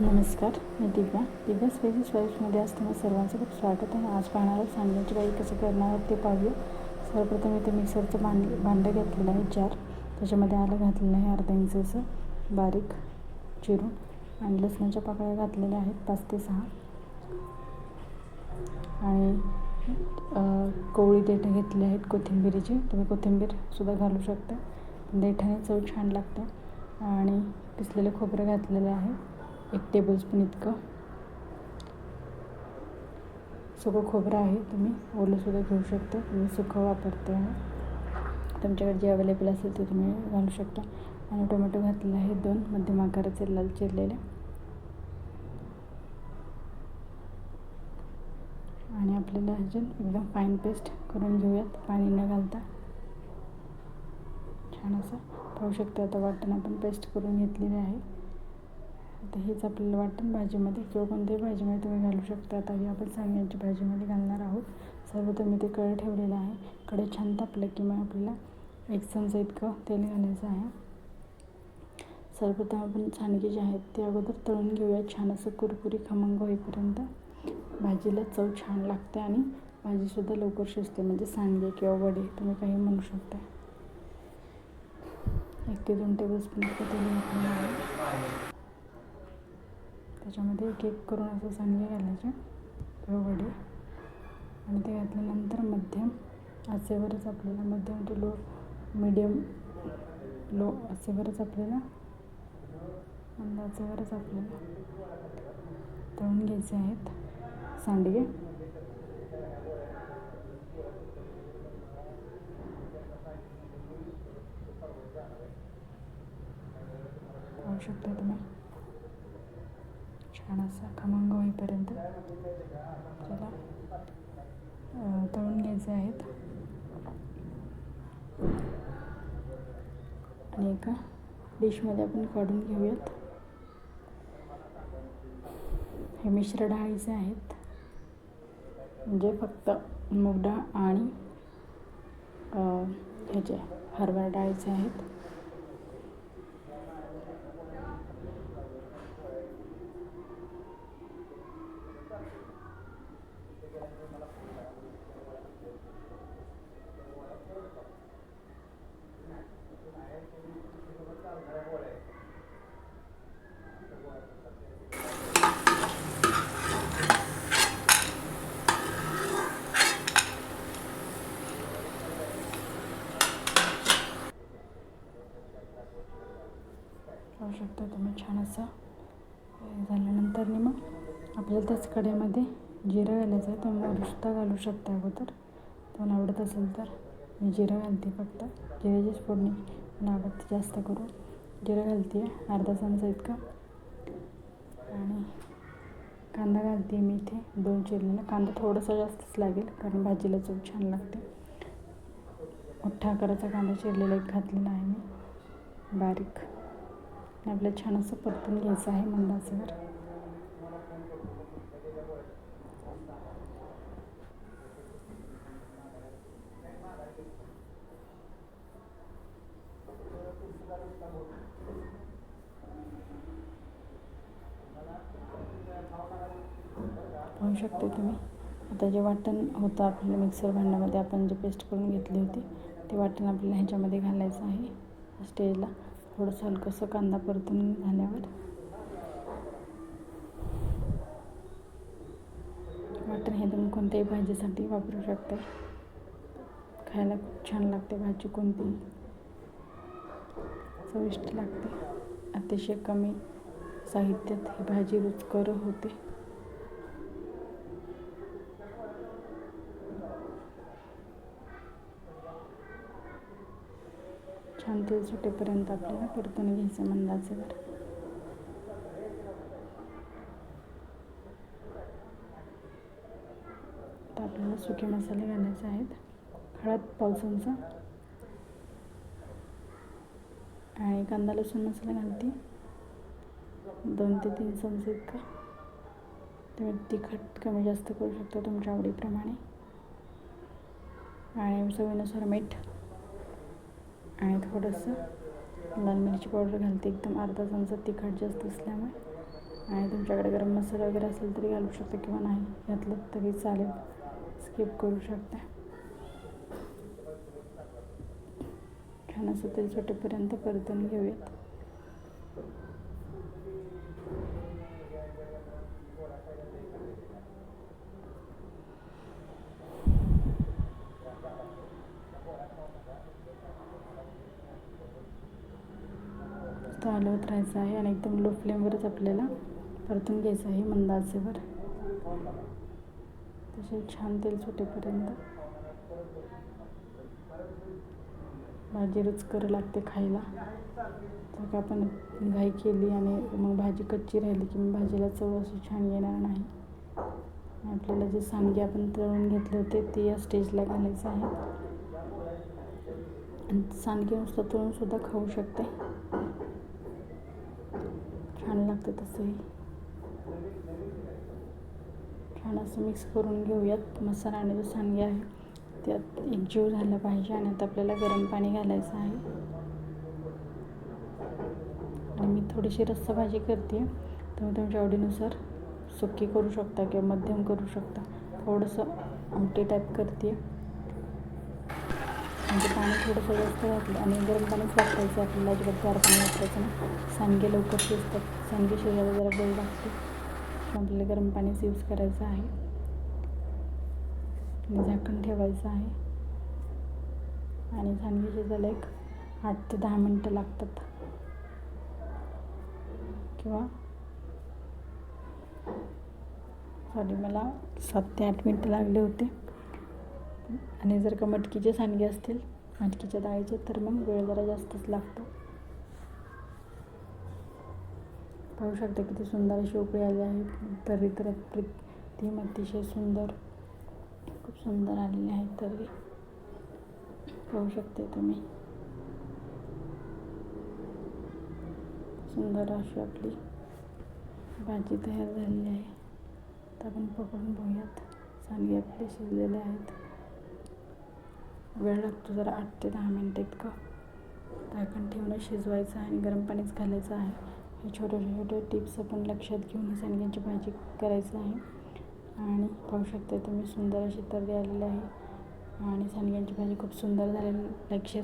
नमस्कार मी दिव्या. दिव्या स्पेसिस वाईफ्समध्ये आज तुम्हाला सर्वांचं खूप स्वागत आहे. आज पाहणार सांडण्याची बाई कसं करणार आहोत ते पाहूया. सर्वप्रथम इथे मिक्सरचं भांड भांडं घेतलेलं आहे चार त्याच्यामध्ये आलं घातलेलं आहे अर्धा इंचाचं बारीक चिरून. आणि लसणाच्या पाकळ्या घातलेल्या आहेत पाच ते सहा. आणि कोवळी देठं घेतली आहेत कोथिंबिरीची. तुम्ही कोथिंबीरसुद्धा घालू शकता. देठाने चव छान लागते. आणि पिसलेलं खोबरं घातलेलं आहे. एक टेबलस्पून इतकं. सगळं खोबरं आहे तुम्ही ओलंसुद्धा घेऊ शकता. मी सुखं वापरते आहे तुमच्याकडे जे अवेलेबल असेल ते तुम्ही घालू शकता. आणि टोमॅटो घातलेले आहे दोन मध्यम आकाराचे लाल चिरलेले. आणि आपल्याला अजून एकदम फाईन पेस्ट करून घेऊयात. पाणी न घालता. छान असं. पाहू शकता आता वाटण आपण पेस्ट करून घेतलेले आहे. आता हेच आपल्याला वाटतं भाजीमध्ये किंवा कोणत्याही भाजीमध्ये तुम्ही घालू शकता. आता हे आपण सांग्यांची भाजीमध्ये घालणार आहोत. सर्व मी ते कडे ठेवलेलं आहे. कडे छान तापलं की मग आपल्याला एक चमचा इतकं तेल घालायचं आहे. सर्वप्रथम आपण सांडगे जे आहेत ते अगोदर तळून घेऊया. छान असं कुरकुरी खमंग होईपर्यंत भाजीला चव छान लागते आणि भाजीसुद्धा लवकर शिजते. म्हणजे सांडगे किंवा वडे तुम्ही काही म्हणू शकता. एक ते दोन टेबल स्पून तेल घातलेलं आहे. त्याच्यामध्ये एक एक करून असं सांडगे घालायचे वडे आणि ते घातल्यानंतर मध्यम आचेवरच आपल्याला मध्यम टू लो मिडियम लो आचेवरच आपल्याला मंद आपल्याला तळून घ्यायचे आहेत सांडगे. पाहू शकता तुम्ही? छान असा खमंग होईपर्यंत. त्याला तळून घ्यायचे आहेत. आणि एका डिशमध्ये आपण काढून घेऊयात. हे मिश्र डाळीचे आहेत. म्हणजे फक्त मूग डाळ आणि ह्याचे हरभरा डाळीचे आहेत पाहू शकता तुम्ही छान असं हे झाल्यानंतर मग आपल्याला त्याच कड्यामध्ये जिरं घालायचं आहे. तुम्ही मोहरीसुद्धा घालू शकता अगोदर. तुम्हाला आवडत असेल तर मी जिरं घालते फक्त. जिऱ्याचीच फोडणी मला आवडते जास्त करून. जिरं घालते आहे अर्धा चमचा इतका. आणि कांदा घालते मी इथे दोन चिरलेला. कांदा थोडासा जास्तच लागेल कारण भाजीला चव छान लागते. मोठ्या आकाराचा कांदा चिरलेला एक घातलेला आहे मी. बारीक. आणि आपलं छान असं परतून घ्यायचं आहे मंदाचेवर. पाहू शकता तुम्ही. आता जे वाटण होतं आपल्याला मिक्सर भांड्यामध्ये आपण जे पेस्ट करून घेतली होती ते वाटण आपल्याला ह्याच्यामध्ये घालायचं आहे स्टेजला. थोडंसं हलकंसं कांदा परतून झाल्यावर वाटण हे तुम्ही कोणत्याही भाजीसाठी वापरू शकता. खायला खूप छान लागते भाजी कोणतीही. चविष्ट लागते. अतिशय कमी साहित्यात ही भाजी रुचकर होते छान तेल सुटेपर्यंत आपल्याला परतून घ्यायचं मंदाचेवर तर आपल्याला सुके मसाले घालायचे आहेत. हळद पावसांचा आणि कांदा लसूण मसाला घालते. दोन ते तीन चमचे इतका. तुम्ही तिखट कमी जास्त करू शकता तुमच्या आवडीप्रमाणे. आणि चवीनुसार मीठ. आणि थोडंसं लाल मिरची पावडर घालते. एकदम अर्धा चमचा तिखट जास्त असल्यामुळे. आणि तुमच्याकडे गरम मसाला वगैरे असेल तरी घालू शकता किंवा नाही घातलं तरी चालेल. स्किप करू शकता. छान असं तरी छोटेपर्यंत परतून घेऊयात. तो हलवत राहायचं आहे आणि एकदम लो फ्लेमवरच आपल्याला परतून घ्यायचं आहे मंद आचेवर तसे छान तेल सुटेपर्यंत. भाजी रुचकर लागते खायला. जर का आपण घाई केली आणि मग भाजी कच्ची राहिली की मग भाजीला चव अशी छान येणार नाही. आपल्याला जे सांडगे आपण तळून घेतले होते ते या स्टेजला घालायचं आहे. सांगे नुसतं तळून सुद्धा खाऊ शकते. छान लागतं तसंही. छान असं मिक्स करून घेऊयात. मसाला आणि जो सांडगे आहे त्यात एकजीव झाला पाहिजे आणि आता आपल्याला गरम पाणी घालायचं आहे. आणि मी थोडीशी रस्सा भाजी करते. तुम्ही तुमच्या आवडीनुसार सुकी करू शकता किंवा मध्यम करू शकता. थोडंसं आमटी टाईप करते. म्हणजे पाणी थोडंसं जास्त वाटलं आणि गरम पाणीच वापरायचं आपल्याला अजिबात गार पाणी वापरायचं ना सांगे लवकर शिजतात. सांगे शिजायला जरा वेळ लागतो. आपल्याला गरम पाणीच यूज करायचं आहे. झाकण ठेवायचं आहे. आणि सांगे शिजायला एक आठ ते दहा मिनटं लागतात. किंवा सॉरी मला सात ते आठ मिनटं लागले होते. आणि जर का मटकीचे सांडगे असतील मटकीच्या डाळीचे तर मग वेळ जरा जास्तच लागतो. पाहू शकता किती सुंदर अशी उकळी आली आहे. तर्री तर अप्रतिम अतिशय सुंदर खूप सुंदर आलेली आहे तर्री. पाहू शकते तुम्ही. सुंदर अशी आपली भाजी तयार झालेली आहे. तर आपण पकडून बघूयात. सांडगे आपले शिजलेले आहेत. वेळ लागतो जरा आठ ते दहा मिनटं इतकं. झाकण ठेवून शिजवायचं आणि गरम पाणीच घालायचं आहे. हे छोटे छोटे टिप्स आपण लक्षात घेऊन ही सांडग्यांची भाजी करायचं आहे. आणि पाहू शकता तुम्ही सुंदर अशी तर्री आलेली आहे. आणि सांडग्यांची भाजी खूप सुंदर झालेली लक्षात